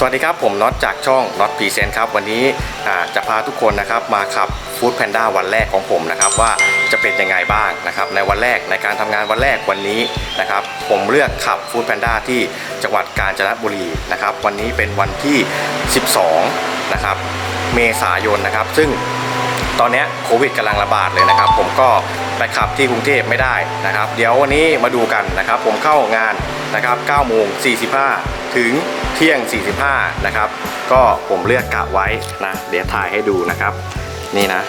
สวัสดีครับ ผมน็อตจากช่องน็อตพีเซนครับวันนี้จะพาทุกคนนะครับมาขับฟู้ดแพนด้าวันแรกของผมนะครับว่าจะเป็นยังไงบ้างนะครับในวันแรกในการทำงานวันแรกวันนี้นะครับผมเลือกขับฟู้ดแพนด้าที่จังหวัดกาญจนบุรีนะครับวันนี้เป็นวันที่ 12นะครับเมษายนนะครับ ซึ่งตอนนี้โควิดกำลังระบาดเลยนะครับ ผมก็ ไปขับที่กรุงเทพไม่ได้นะครับ เดี๋ยววันนี้มาดูกันนะครับ ผมเข้างานนะครับ9โมง45 ถึงเที่ยง 45 นะครับ ก็ผมเลือกกะไว้นะเดี๋ยวถ่ายให้ดูนะครับ นี่นะ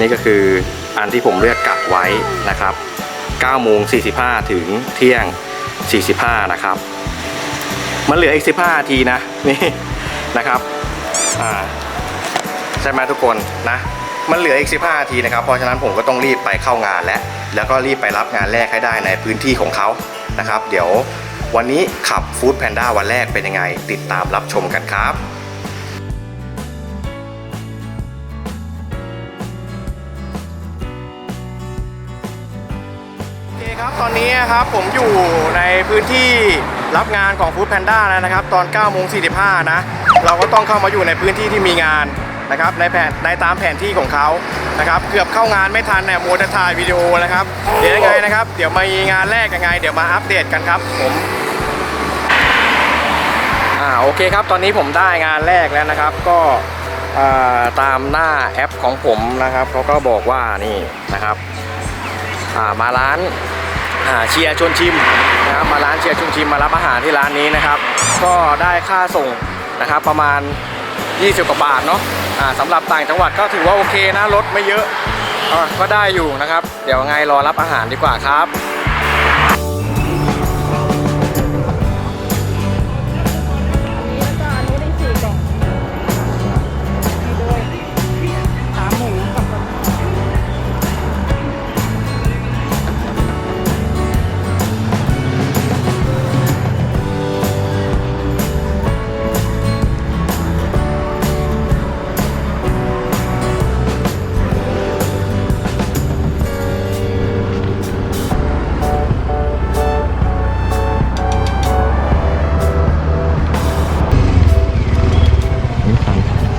นี่ก็คืออันที่ผมเลือกกะไว้นะครับ9โมง45 ถึงเที่ยง 45 นะครับ มันเหลืออีก 15 นาทีนะนี่นะครับอ่าใช่ไหมทุกคนนะ มันเหลืออีก 15นาทีนะครับ เพราะฉะนั้นผมก็ต้องรีบไปเข้างานแล้ว แล้วก็รีบไปรับงานแรกให้ได้ในพื้นที่ของเขานะครับ เดี๋ยววันนี้ขับฟู้ดแพนด้าวันแรกเป็นยังไง ติดตามรับชมกันครับโอเคครับตอนนี้ครับผมอยู่ในพื้นที่รับงานของ Food Panda แล้วนะครับ ตอน9โมง45นะ เราก็ต้องเข้ามาอยู่ในพื้นที่ที่มีงาน นะครับในแผนในตามแผนที่ของเขานะครับเกือบเข้างานไม่ทันเนี่ยโมัวแต่ถ่ายวิดีโอนะครับ เดี๋ยวยังไงนะครับ เดี๋ยวมีงานแรกยังไง เดี๋ยวมาอัปเดตกันครับผมอ่าโอเคครับตอนนี้ผมได้งานแรกแล้วนะครับ ก็อ่าตามหน้าแอปของผมนะครับเขาก็บอกว่านี่นะครับอ่ามาร้านอ่าเชียร์ชวนชิมนะครับมาร้านเชียร์ชวนชิมมารับอาหารที่ร้านนี้นะครับ ก็ได้ค่าส่งนะครับประมาณ 20กว่าบาทเนาะ สำหรับต่างจังหวัดก็ถือว่าโอเคนะรถไม่เยอะอ่าก็ได้อยู่นะครับ เดี๋ยวไงรอรับอาหารดีกว่าครับ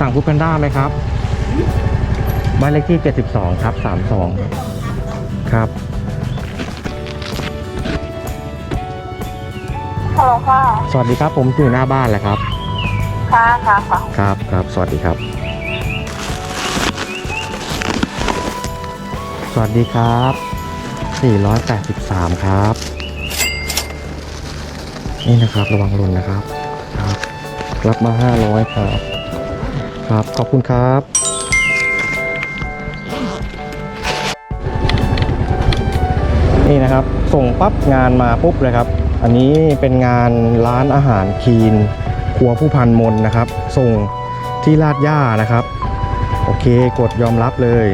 สั่งสั่งฟู้ดแพนด้าไหมครับ บ้านเลขที่ 72ครับ32 ครับฮัลโหลค่ะสวัสดีครับผมอยู่หน้าบ้านแหละครับ ค่ะค่ะค่ะครับครับ สวัสดีครับ สวัสดีครับ 483 ครับ นี่นะครับระวังหล่นนะครับ ครับ รับมา 500 ครับ ครับ ขอบคุณครับ นี่นะครับ ส่งปั๊บงานมาปุ๊บเลยครับ อันนี้เป็นงานร้านอาหารคีน ครัวผู้พันมนนะครับ ส่งที่ลาดย่านะครับ โอเค กดยอมรับเลย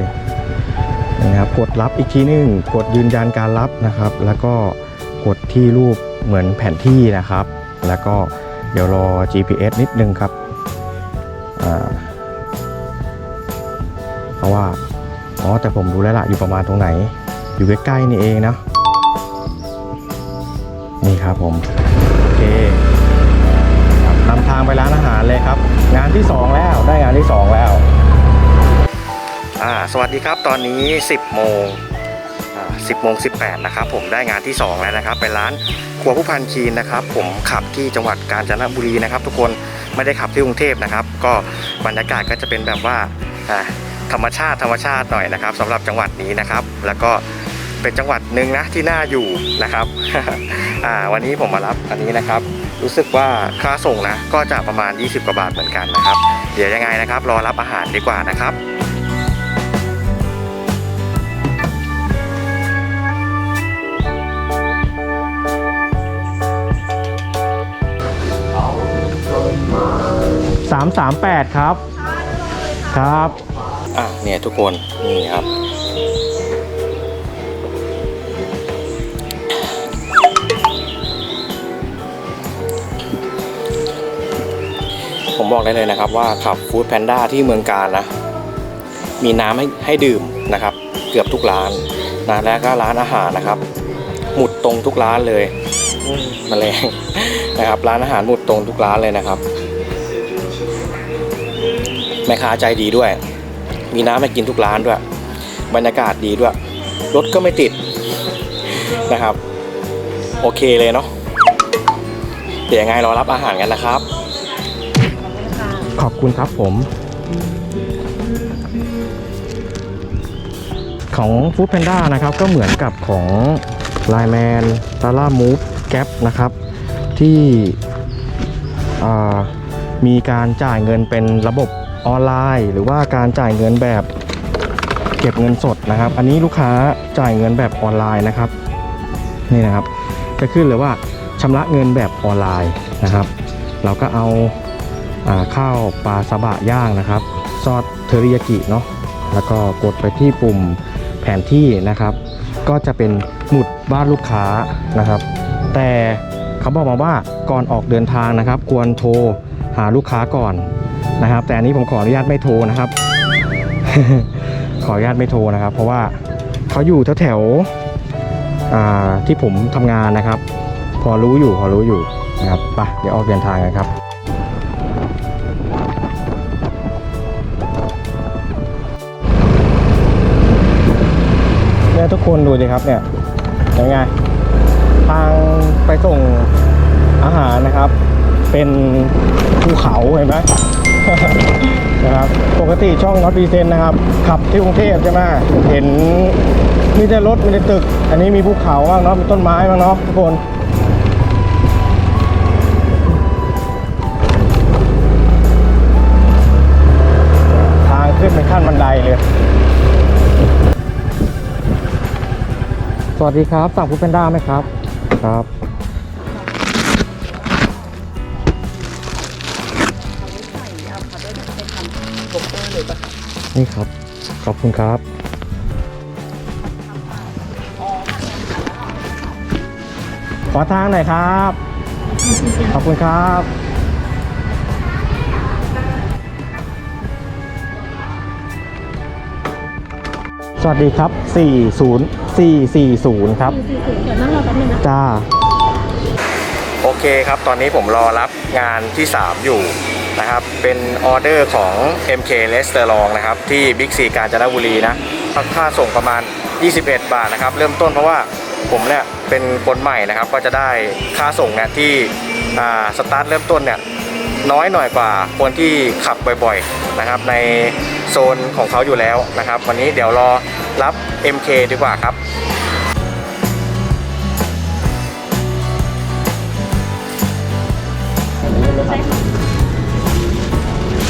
นะครับ กดรับอีกทีนึง กดยืนยันการรับนะครับ แล้วก็กดที่รูปเหมือนแผนที่นะครับ แล้วก็เดี๋ยวรอ GPS นิดนึงครับ เพราะว่า อ๋อ แต่ผมรู้แล้วล่ะ อยู่ประมาณตรงไหน อยู่ใกล้ๆนี่เองนะ นี่ครับผม โอเคครับนำทางไปร้านอาหารเลยครับ งานที่ 2 แล้ว ได้งานที่ 2 แล้ว อ่า สวัสดีครับ ตอนนี้ 10โมง 10โมง18นะครับผมได้งานที่ 2 แล้วนะครับเป็นร้านครัวผู้พันคีนนะครับ ผมขับที่จังหวัดกาญจนบุรีนะครับ ทุกคนไม่ได้ขับที่กรุงเทพนะครับ ก็บรรยากาศก็จะเป็นแบบว่าธรรมชาติธรรมชาติหน่อยนะครับสำหรับจังหวัดนี้นะครับ แล้วก็เป็นจังหวัดหนึ่งนะที่น่าอยู่นะครับวันนี้ผมมารับอันนี้นะครับ รู้สึกว่าค่าส่งนะก็จะประมาณ 20 กว่าบาทเหมือนกันนะครับ เดี๋ยวยังไงนะครับ รอรับอาหารดีกว่านะครับ 338 ครับ ครับ อะเนี่ยทุกคนนี่ครับ ผมบอกได้เลยนะครับว่าขับฟู้ดแพนด้าที่เมืองการนะ มีน้ำให้ให้ดื่มนะครับ เกือบทุกร้านนะและก็ร้านอาหารนะครับ หมุดตรงทุกร้านเลยมแมลงนะครับ ร้านอาหารหมุดตรงทุกร้านเลยนะครับ แม่ค้าใจดีด้วย มีน้ำให้กินทุกร้านด้วย บรรยากาศดีด้วย รถก็ไม่ติดนะครับ โอเคเลยเนาะเดี๋ยวยังไงรอรับอาหารกันนะครับ ขอบคุณครับผม ของ Food Panda นะครับ ก็เหมือนกับของ Line Man t a l a Move Gap นะครับ ที่มีการจ่ายเงินเป็นระบบ ออนไลน์ หรือว่าการจ่ายเงินแบบเก็บเงินสดนะครับ อันนี้ลูกค้าจ่ายเงินแบบออนไลน์นะครับนี่นะครับจะขึ้นเลยว่าชำระเงินแบบออนไลน์นะครับ เราก็เอาอาข้าวปลาซาบะย่างนะครับ ซอสเทอริยากิเนาะแล้วก็กดไปที่ปุ่มแผนที่นะครับ ก็จะเป็นหมุดบ้านลูกค้านะครับ แต่เขาบอกมาว่าก่อนออกเดินทางนะครับ ควรโทรหาลูกค้าก่อน นะครับ แต่อันนี้ผมขออนุญาตไม่โทรนะครับ ขออนุญาตไม่โทรนะครับ เพราะว่าเขาอยู่แถวแถวๆที่ผมทำงานนะครับ พอรู้อยู่พอรู้อยู่นะครับไปเดี๋ยวออกเดินทางกันครับเนี่ยทุกคนดูสิครับเนี่ยยังไงทางไปส่งอาหารนะครับ เป็นภูเขาเห็นไหมนะครับปกติช่องนอตพีเซนนะครับ ขับที่กรุงเทพใช่ไหมเห็นมีแต่รถมีแต่ตึก อันนี้มีภูเขาบ้างเนาะมีต้นไม้บ้างเนาะทุกคนทางขึ้นเป็นขั้นบันไดเลยสวัสดีครับสั่งฟู้ดแพนด้าไหมครับครับ นี่ครับ ขอบคุณครับขอทางหน่อยครับ ขอบคุณครับ สวัสดีครับ 40440 ครับ เดี๋ยวนั่งรอแป๊บนึงนะจ้า โอเคครับ ตอนนี้ผมรอรับงานที่ 3 อยู่ นะครับ เป็นออเดอร์ของ MK r e s t a u r a n t นะครับ ที่บิ๊กซีกาญจนบุรีนะค่าส่งประมาณ 21 บาทนะครับ เริ่มต้นเพราะว่าผมเนี่ยเป็นคนใหม่นะครับ ก็จะได้ค่าส่งเนี่ยที่สตาร์ทเริ่มต้นเนี่ยน้อยหน่อยกว่าคนที่ขับบ่อยๆนะครับ ในโซนของเขาอยู่แล้วนะครับ วันนี้เดี๋ยวรอรับ MK ดีกว่าครับ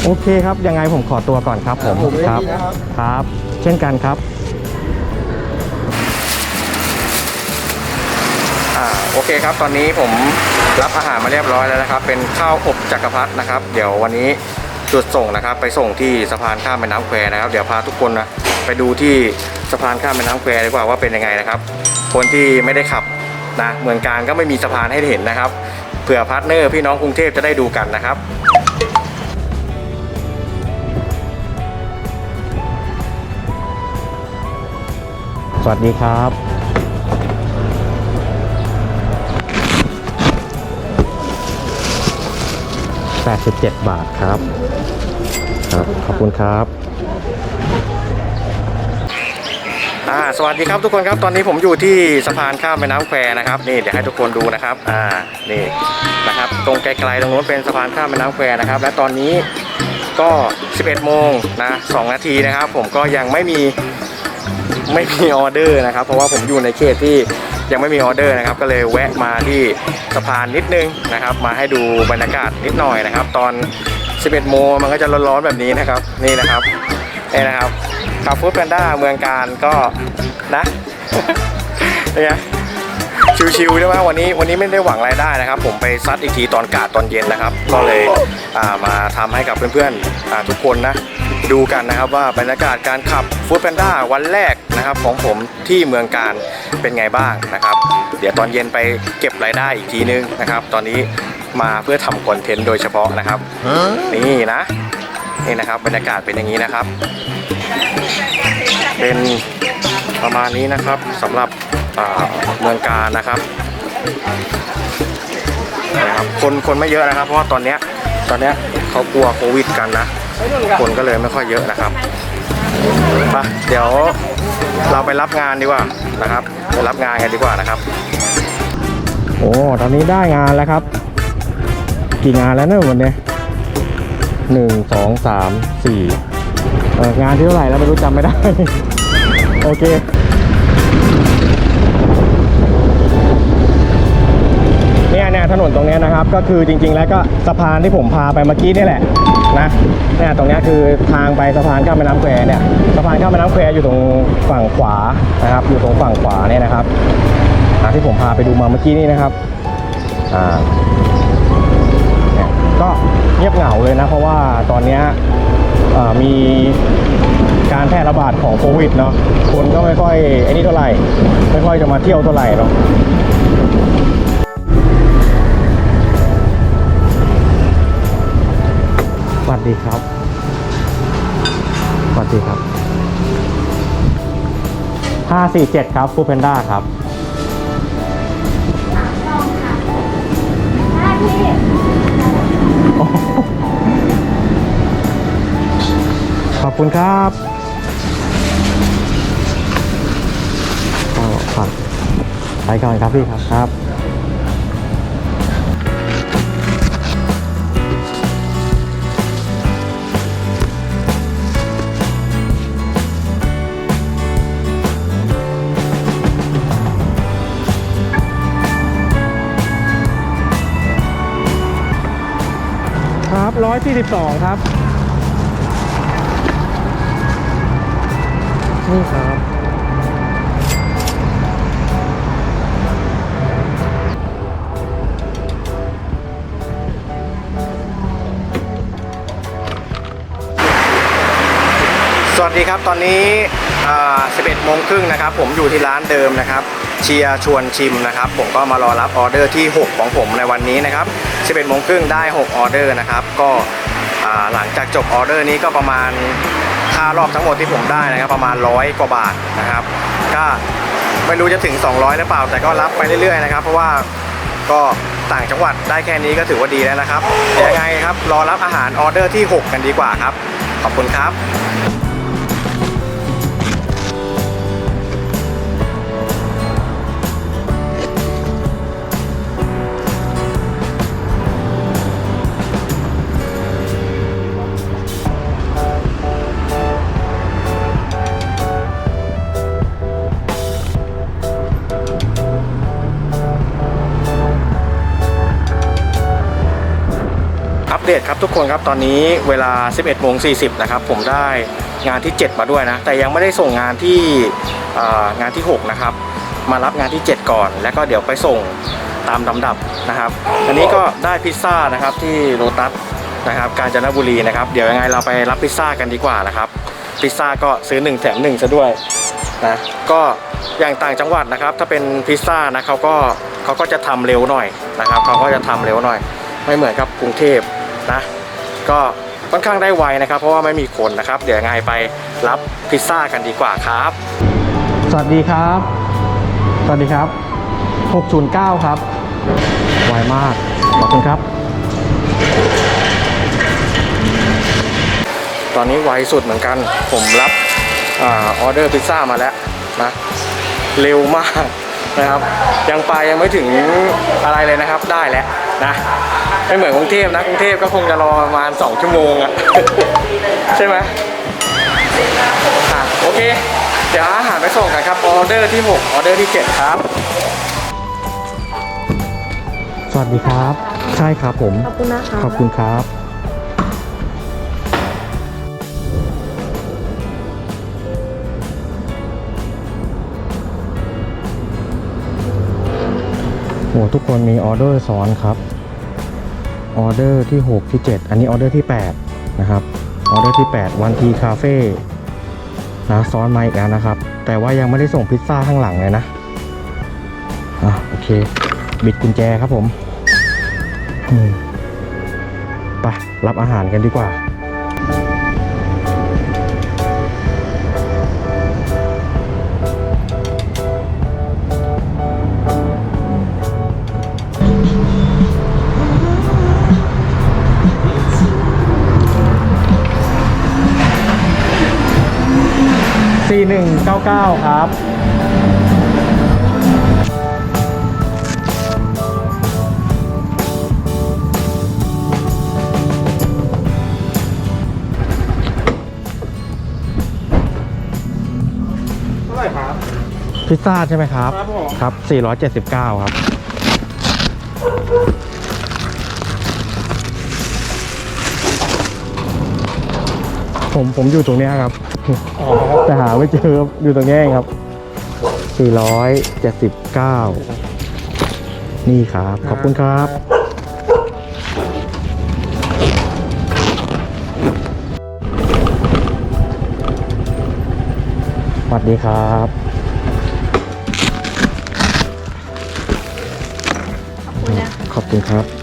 โอเคครับ ยังไงผมขอตัวก่อนครับผมครับครับ เช่นกันครับอ่าโอเคครับ ตอนนี้ผมรับอาหารมาเรียบร้อยแล้วนะครับ เป็นข้าวอบจักรพรรดินะครับ เดี๋ยววันนี้จุดส่งนะครับ ไปส่งที่สะพานข้ามแม่น้ำแควนะครับ เดี๋ยวพาทุกคนนะไปดูที่สะพานข้ามแม่น้ำแควดีกว่าว่าเป็นยังไงนะครับ คนที่ไม่ได้ขับนะเมืองการก็ไม่มีสะพานให้เห็นนะครับเผื่อพาร์ทเนอร์พี่น้องกรุงเทพจะได้ดูกันนะครับ สวัสดีครับ87บเจ็ดบาทครับ ครับ ขอบคุณครับอ่าสวัสดีครับทุกคนครับตอนนี้ผมอยู่ที่สะพานข้ามแม่น้ำแควนะครับนี่เดี๋ยวให้ทุกคนดูนะครับอ่านี่นะครับตรงไกลๆตรงนู้นเป็นสะพานข้ามแม่น้ำแควนะครับ และตอนนี้ก็ 11 โมงนะ2นาทีนะครับ ผมก็ยังไม่มี ไม่มีออเดอร์นะครับ เพราะว่าผมอยู่ในเขตที่ยังไม่มีออเดอร์นะครับ ก็เลยแวะมาที่สะพานนิดนึงนะครับ มาให้ดูบรรยากาศนิดหน่อยนะครับ ตอน 11 โมงมันก็จะร้อนๆแบบนี้นะครับ นี่นะครับนี่นะครับคาฟูดแพนด้าเมืองการก็นะ เนี่ย ชิวๆใช่ไหมวันนี้วันนี้ไม่ได้หวังรายได้นะครับ ผมไปซัดอีกทีตอนกาดตอนเย็นนะครับ ก็เลยมาทำให้กับเพื่อนๆทุกคนนะ ดูกันนะครับว่าบรรยากาศการขับฟู้ดแพนด้าวันแรกนะครับของผมที่เมืองการเป็นไงบ้างนะครับ เดี๋ยวตอนเย็นไปเก็บรายได้อีกทีนึงนะครับ ตอนนี้มาเพื่อทำคอนเทนต์โดยเฉพาะนะครับ นี่นะนี่นะครับบรรยากาศเป็นอย่างนี้นะครับ เป็นประมาณนี้นะครับสำหรับ เมืองการนะครับนะครับคนคนไม่เยอะนะครับ เพราะว่าตอนเนี้ยตอนเนี้ยเขากลัวโควิดกันนะ คนก็เลยไม่ค่อยเยอะนะครับไปเดี๋ยวเราไปรับงานดีกว่านะครับไปรับงานกันดีกว่านะครับ โอ้ตอนนี้ได้งานแล้วครับ กี่งานแล้วเนี่ยวันนี้หนึ่งสองสามสี่งานที่เท่าไหร่แล้วไม่รู้จำไม่ได้ โอเค ถนนตรงนี้นะครับ ก็คือจริง ๆ แล้วก็สะพานที่ผมพาไปเมื่อกี้นี่แหละนะเนี่ยตรงนี้คือทางไปสะพานข้ามแม่น้ำแควเนี่ยสะพานข้ามแม่น้ำแควอยู่ตรงฝั่งขวานะครับ อยู่ตรงฝั่งขวาเนี่ยนะครับที่ผมพาไปดูมาเมื่อกี้นี่นะครับอ่าเนี่ยก็เงียบเหงาเลยนะ เพราะว่าตอนนี้อ่ามีการแพร่ระบาดของโควิดเนาะคนก็ไม่ค่อยไอ้นี่เท่าไหร่ ไม่ค่อยจะมาเที่ยวเท่าไหร่เนาะ ดีครับ สวัสดีครับ 547 ครับฟูเพนด้าครับขอบคุณครับก็ฝากไปก่อนครับพี่ครับครับ 142 ครับ นี่ครับ สวัสดีครับตอนนี้ 11โมงครึ่งนะครับผมอยู่ที่ร้านเดิมนะครับ เชียร์ชวนชิมนะครับ ผมก็มารอรับออเดอร์ที่ 6 ของผมในวันนี้นะครับ 11โมงครึ่งได้ 6 ออเดอร์นะครับ ก็หลังจากจบออเดอร์นี้ก็ประมาณค่ารอบทั้งหมดที่ผมได้นะครับ ประมาณร้อยกว่าบาทนะครับ ก็ไม่รู้จะถึง 200 หรือเปล่า แต่ก็รับไปเรื่อยๆนะครับ เพราะว่าก็ต่างจังหวัดได้แค่นี้ก็ถือว่าดีแล้วนะครับเดี๋ยวยังไงครับรอรับอาหารออเดอร์ที่ 6 กันดีกว่าครับ ขอบคุณครับ ครับทุกคนครับตอนนี้เวลา 11โมง40นะครับผมได้งานที่ 7 มาด้วยนะ แต่ยังไม่ได้ส่งงานที่งานที่ 6 นะครับ มารับงานที่ 7 ก่อน แล้วก็เดี๋ยวไปส่งตามลำดับนะครับ อันนี้ก็ได้พิซซ่านะครับที่โรตัสนะครับกาญจนบุรีนะครับ เดี๋ยวยังไงเราไปรับพิซซ่ากันดีกว่านะครับ พิซซ่าก็ซื้อ 1 แถม1ซะด้วยนะก็อย่างต่างจังหวัดนะครับ ถ้าเป็นพิซซ่านะเขาก็เขาก็จะทำเร็วหน่อยนะครับเขาก็จะทำเร็วหน่อย ไม่เหมือนกับกรุงเทพ นะก็ค่อนข้างได้ไวนะครับ เพราะว่าไม่มีคนนะครับ เดี๋ยวยังไงไปรับพิซซ่ากันดีกว่าครับ สวัสดีครับ สวัสดีครับ 609 ครับ ไวมาก ขอบคุณครับ ตอนนี้ไวสุดเหมือนกัน ผมรับอาออเดอร์พิซซ่ามาแล้วนะเร็วมากนะครับ ยังไปยังไม่ถึงอะไรเลยนะครับได้แล้วนะ ไม่เหมือนกรุงเทพนะกรุงเทพก็คงจะรอประมาณ 2 ชั่วโมงอะใช่ไหมอะโอเค เดี๋ยวอาหารไปส่งกันครับออเดอร์ที่ 6 ออเดอร์ที่ 7 ครับ สวัสดีครับ ใช่ครับผม ขอบคุณนะคะขอบคุณครับ โอ้ทุกคนมีออเดอร์ซ้อนครับ ออเดอร์ที่ 6 ที่ 7 อันนี้ออเดอร์ที่ 8 นะครับ ออเดอร์ที่ 8 วันทีคาเฟ่นะซ้อนมาอีกแล้วนะครับ แต่ว่ายังไม่ได้ส่งพิซซ่าข้างหลังเลยนะ อะ โอเค บิดกุญแจครับผมอืมไปรับอาหารกันดีกว่า 4199 ครับเท่าไหร่ครับ พิซซ่าใช่ไหมครับ ครับผม ครับ 479 ครับ ผมผมอยู่ตรงเนี้ยครับอ๋อ แต่หาไม่เจอครับอยู่ตรงเนี้ยเองครับ 479 นี่ครับ ขอบคุณครับ สวัสดีครับขอบคุณนะขอบคุณครับ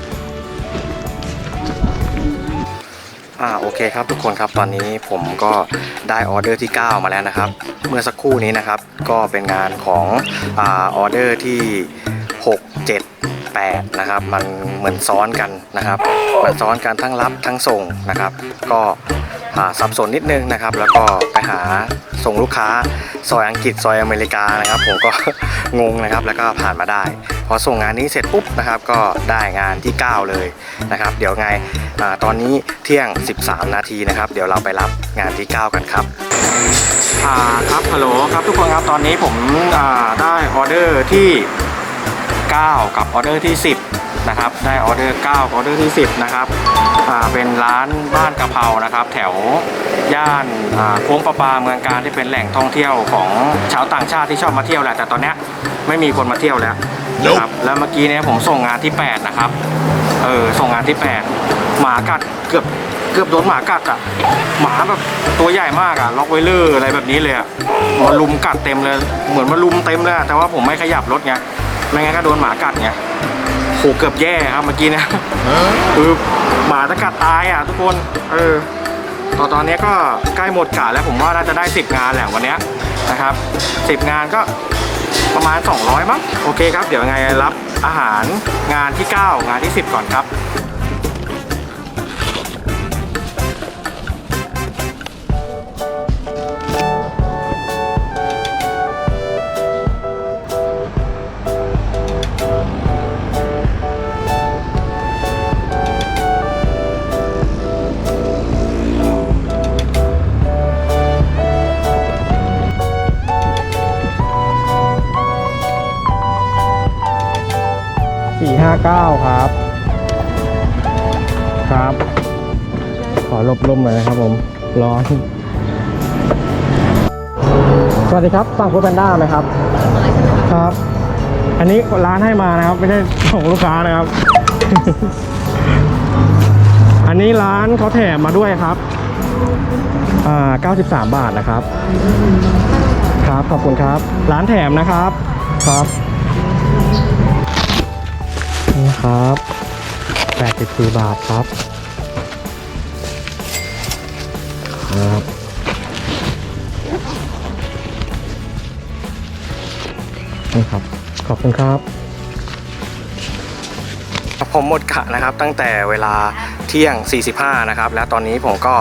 อ่าโอเคครับทุกคนครับตอนนี้ผมก็ได้ออเดอร์ที่ 9 มาแล้วนะครับ เมื่อสักครู่นี้นะครับก็เป็นงานของอ่าออเดอร์ที่ 6 7 8นะครับมันเหมือนซ้อนกันนะครับ มันซ้อนกันทั้งรับทั้งส่งนะครับ ก็สับสนนิดนึงนะครับ แล้วก็ไปหาส่งลูกค้าซอยอังกฤษซอยอเมริกานะครับ ผมก็งงนะครับแล้วก็ผ่านมาได้ อส่งงานนี้เสร็จปุ๊บนะครับก็ได้งานที่ 9 เลยนะครับ เดี๋ยวไงอตอนนี้เที่ยง 13 นาทีนะครับ เดี๋ยวเราไปรับงานที่ 9 กันครับครับฮัลโหลครับทุกคนครับตอนนี้ผมได้ออเดอร์ที่ 9 กับออเดอร์ที่ 10 นะครับ ได้ออเดอร์ 9 กับออเดอร์ที่ 10 นะครับเป็นร้านบ้านกะเพรานะครับ แถวย่านโค้งประปาเมืองการที่เป็นแหล่งท่องเที่ยวของชาวต่างชาติที่ชอบมาเที่ยวแหละแต่ตอนนี้ไม่มีคนมาเที่ยวแล้ว ครับแล้วเมื่อกี้เนี่ยผมส่งงานที่ 8 นะครับ เออส่งงานที่ 8 หมากัดเกือบเกือบโดนหมากัดอะ หมาแบบตัวใหญ่มากอะ ล็อกไวเลอร์อะไรแบบนี้เลยอะมาลุมกัดเต็มเลย เหมือนมาลุมเต็มเลยอะแต่ว่าผมไม่ขยับรถไง ไม่งั้นก็โดนหมากัดไงโหเกือบแย่ครับเมื่อกี้เนะคือหมาจะกัดตายอะทุกคน เออตอนตอนนี้ก็ใกล้หมดกะแล้วผมว่าน่าจะได้ 10 งานแหละวันเนี้ยนะครับ 10 งานก็ ประมาณ 200มั้งโอเคครับ เดี๋ยวยังไงรับอาหารงานที่ 9 งานที่ 10 ก่อนครับ 9 ครับ ครับ ขอหลบลมหน่อยนะครับผมร้อนสวัสดีครับสั่งฟู้ดแพนด้าไหมครับ ครับ อันนี้ร้านให้มานะครับ ไม่ใช่ของลูกค้านะครับ อันนี้ร้านเขาแถมมาด้วยครับอ่า93 บาทนะครับ ครับ ขอบคุณครับ ร้านแถมนะครับ ครับ ครับ84บาทครับครับนี่ครับ ขอบคุณครับ ผมหมดกะนะครับตั้งแต่เวลาเที่ยง 45 นะครับ และตอนนี้ผมก็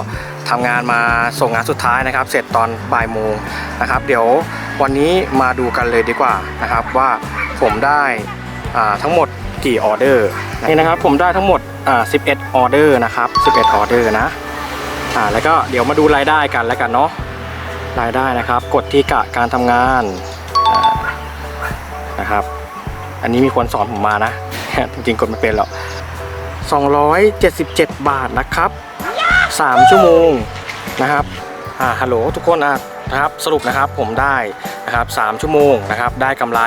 ทำงานมาส่งงานสุดท้ายนะครับ เสร็จตอนบ่ายโมงนะครับ เดี๋ยววันนี้มาดูกันเลยดีกว่านะครับ ว่าผมได้ทั้งหมด กี่ออเดอร์นี่นะครับผมได้ทั้งหมดอ่า11 ออเดอร์นะครับ 11 ออเดอร์นะอ่าแล้วก็เดี๋ยวมาดูรายได้กันแล้วกันเนาะรายได้นะครับ กดที่กะการทำงานอ่านะครับ อันนี้มีคนสอนผมมานะ จริงๆกดไม่เป็นหรอก277 บาทนะครับ 3 ชั่วโมงนะครับอ่าฮัลโหลทุกคนอะนะครับ สรุปนะครับผมได้ นะครับ3ชั่วโมงนะครับได้กำไร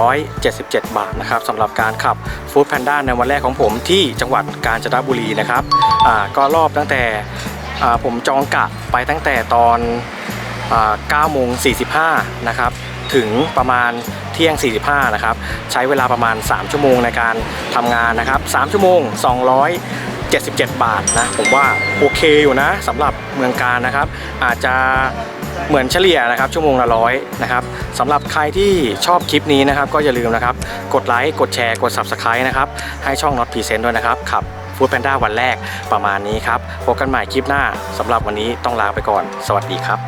277 บาทนะครับสำหรับการขับ Food Panda ในวันแรกของผมที่จังหวัดกาญจนบุรีนะครับอ่าก็รอบตั้งแต่ผมจองกะไปตั้งแต่ตอน9โมง45นะครับถึงประมาณเที่ยง 45 นะครับ ใช้เวลาประมาณ 3 ชั่วโมงในการทำงานนะครับ 3 ชั่วโมง 77 บาทนะ ผมว่าโอเคอยู่นะสำหรับเมืองการนะครับ อาจจะเหมือนเฉลี่ยนะครับชั่วโมงละร้อยนะครับสำหรับใครที่ชอบคลิปนี้นะครับ ก็อย่าลืมนะครับ กดไลค์กดแชร์กด Subscribe นะครับ ให้ช่อง Not Present ด้วยนะครับขับ Food Panda วันแรกประมาณนี้ครับพบกันใหม่คลิปหน้าสำหรับวันนี้ต้องลาไปก่อน สวัสดีครับ